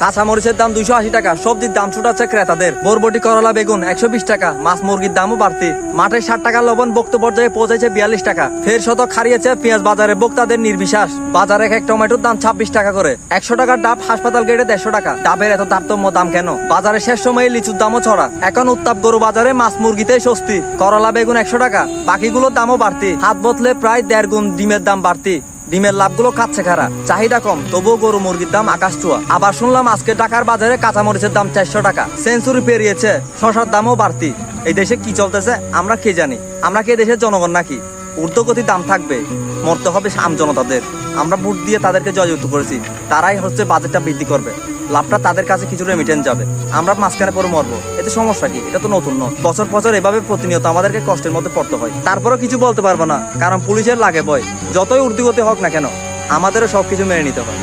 কাঁচা মরিচের দাম দুইশো আশি টাকা, সবজির দাম ছুটাচ্ছে ক্রেতাদের। বরবটি, করলা, বেগুন একশো বিশ টাকা, মাছ মুরগির দামও বাড়তি। মাঠে ষাট টাকা লবণ বক্ত পর্যায়ে পৌঁছেছে বিয়াল্লিশ টাকা। ফের শতক হারিয়েছে পেঁয়াজ বাজারে বক্তাদের নির্বিশ্বাস। বাজারে এক টমেটোর দাম ছাব্বিশ টাকা করে। একশো টাকার ডাব হাসপাতাল গেটে দেড়শো টাকা। ডাবের এত তারতম্য দাম কেন? বাজারে শেষ সময়ে লিচুর দামও ছড়া। এখন উত্তাপ গরু বাজারে মাছ মুরগিতেই স্বস্তি। করলা, বেগুন একশো টাকা, বাকিগুলোর দামও বাড়তি। হাত বদলে প্রায় দেড় গুণ ডিমের দাম বাড়তি। ডিমের লাভগুলো খাচ্ছে খারা। চাহিদা কম, তবুও গরু মুরগির দাম আকাশ চুয়া আবার শুনলাম আজকে ঢাকার বাজারে কাঁচা মরিচের দাম চারশো টাকা। সেঞ্চুরি পেরিয়েছে শশার দামও বাড়তি। এই দেশে কি চলতেছে, আমরা কে জানি? আমরা কি দেশের জনগণ নাকি? ঊর্ধ্বগতি দাম থাকবে। মরতে হবে আম জনতাদের। আমরা ভোট দিয়ে তাদেরকে জয়যুক্ত করেছি। তারাই হচ্ছে বাজেটটা বৃদ্ধি করবে। লাভটা তাদের কাছে কিছু রেমিটেন্স যাবে। আমরা মাঝখানে পরে মরবো। এতে সমস্যা কি? এটা তো নতুন নয়। বছর বছর এভাবে প্রতিনিয়ত আমাদেরকে কষ্টের মধ্যে পড়তে হয়। তারপরেও কিছু বলতে পারব না, কারণ পুলিশের লাগে ভয়। যতই ঊর্ধ্বগতি হোক না কেন, আমাদেরও সবকিছু মেনে নিতে হয়।